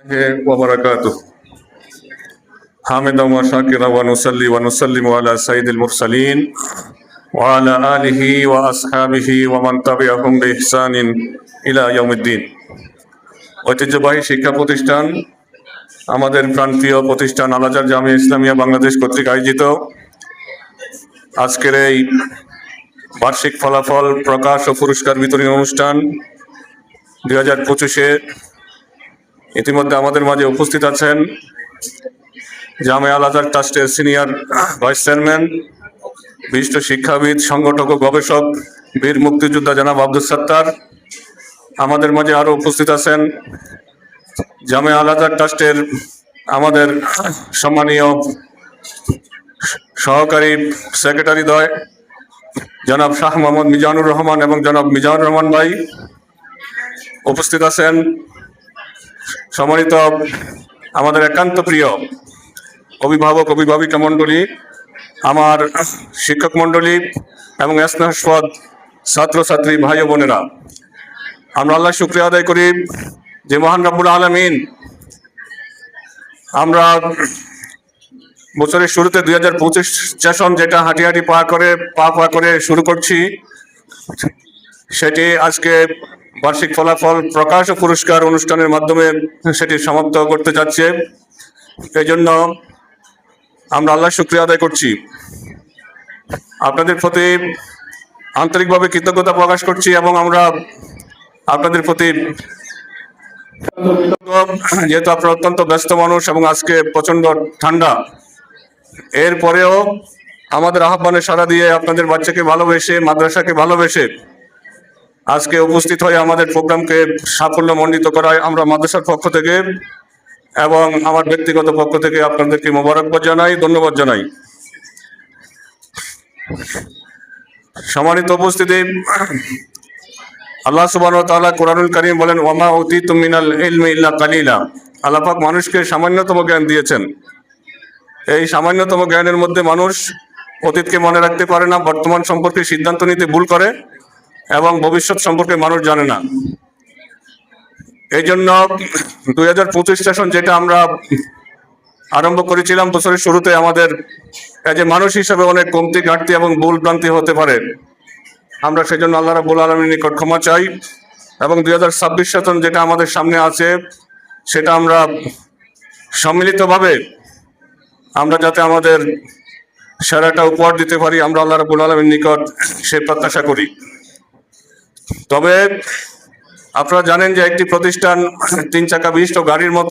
الله وبركاته حامدا وشاكرا ونصلي ونسلم على سيد المرسلين وعلى آله وأصحابه ومن تبعهم بإحسان إلى يوم الدين ঐতিহ্যবাহী শিক্ষা প্রতিষ্ঠান আমাদের প্রান্তীয় প্রতিষ্ঠান আলাজার জামিয়া ইসলামিয়া বাংলাদেশ কর্তৃক আয়োজিত আজকের এই বার্ষিক ফলাফল প্রকাশ ও পুরস্কার বিতরণী অনুষ্ঠান দুই হাজার পঁচিশে ইতিমধ্যে আমাদের মাঝে উপস্থিত আছেন জামে আল আজার ট্রাস্টের সিনিয়র ভাইস চেয়ারম্যান, বিশিষ্ট শিক্ষাবিদ, সংগঠক ও গবেষক, বীর মুক্তিযোদ্ধা জনাব আব্দুল সত্তার। আমাদের মাঝে আরও উপস্থিত আছেন জামে আল আজার ট্রাস্টের আমাদের সম্মানীয় সহকারী সেক্রেটারি দ্বয় জনাব শাহ মোহাম্মদ মিজানুর রহমান এবং জনাব মিজানুর রহমান ভাই উপস্থিত আছেন। সম্মানিত আমাদের একান্ত প্রিয় অভিভাবক, অভিভাবিকা মণ্ডলী, আমার শিক্ষক মণ্ডলী এবং স্নেহস্পদ ছাত্রছাত্রী ভাই বোনেরা, আমরা আল্লাহ শুক্রিয়া আদায় করি যে মহান রাব্বুল আলমিন আমরা বছরের শুরুতে দুই হাজার পঁচিশ সেশন যেটা হাঁটি হাঁটি পা করে, পা পা করে শুরু করছি, সেটি আজকে বার্ষিক ফলাফল প্রকাশ ও পুরস্কার অনুষ্ঠানের মাধ্যমে সেটি সমাপ্ত করতে যাচ্ছে। এই জন্য আমরা আল্লাহ শুক্রিয়া আদায় করছি। আপনাদের প্রতি আন্তরিকভাবে কৃতজ্ঞতা প্রকাশ করছি এবং আমরা আপনাদের প্রতি যেহেতু আপনারা অত্যন্ত ব্যস্ত মানুষ এবং আজকে প্রচণ্ড ঠান্ডা, এরপরেও আমাদের আহ্বানে সাড়া দিয়ে আপনাদের বাচ্চাকে ভালোবেসে, মাদ্রাসাকে ভালোবেসে আজকে উপস্থিত হয়ে আমাদের প্রোগ্রামকে সাফল্য মণ্ডিত করায় আমরা মাদ্রাসার পক্ষ থেকে এবং আমার ব্যক্তিগত পক্ষ থেকে আপনাদেরকে মোবারকবাদ জানাই, ধন্যবাদ জানাই। সম্মানিত উপস্থিতি, আল্লাহ সুবাহ তাআলা কোরআনুল করিম বলেন ওমা অতি তুমিনাল ইলমি ইল্লা কালিলা। আল্লাহ পাক মানুষকে সামান্যতম জ্ঞান দিয়েছেন। এই সামান্যতম জ্ঞানের মধ্যে মানুষ অতীতকে মনে রাখতে পারে না, বর্তমান সম্পর্কে সিদ্ধান্ত নিতে ভুল করে। এবং ভবিষ্যৎ সম্পর্কে মানুষ জানে না। এই জন্য দুই হাজার পঁচিশ যেটা আমরা আরম্ভ করেছিলাম বছরের শুরুতে আমাদের যে মানুষ হিসাবে অনেক কমতি, ঘাটতি এবং ভুল ভ্রান্তি হতে পারে। আমরা সেই জন্য আল্লাহ রাবুল আলমীর নিকট ক্ষমা চাই এবং দুই হাজার ছাব্বিশ সেশন যেটা আমাদের সামনে আছে, সেটা আমরা সম্মিলিতভাবে আমরা যাতে আমাদের সেরাটা উপহার দিতে পারি, আমরা আল্লাহ রাবুল আলমীর নিকট সে প্রত্যাশা করি। তবে আপনারা জানেন যে একটি প্রতিষ্ঠান তিন চাকা বিশিষ্ট গাড়ির মতো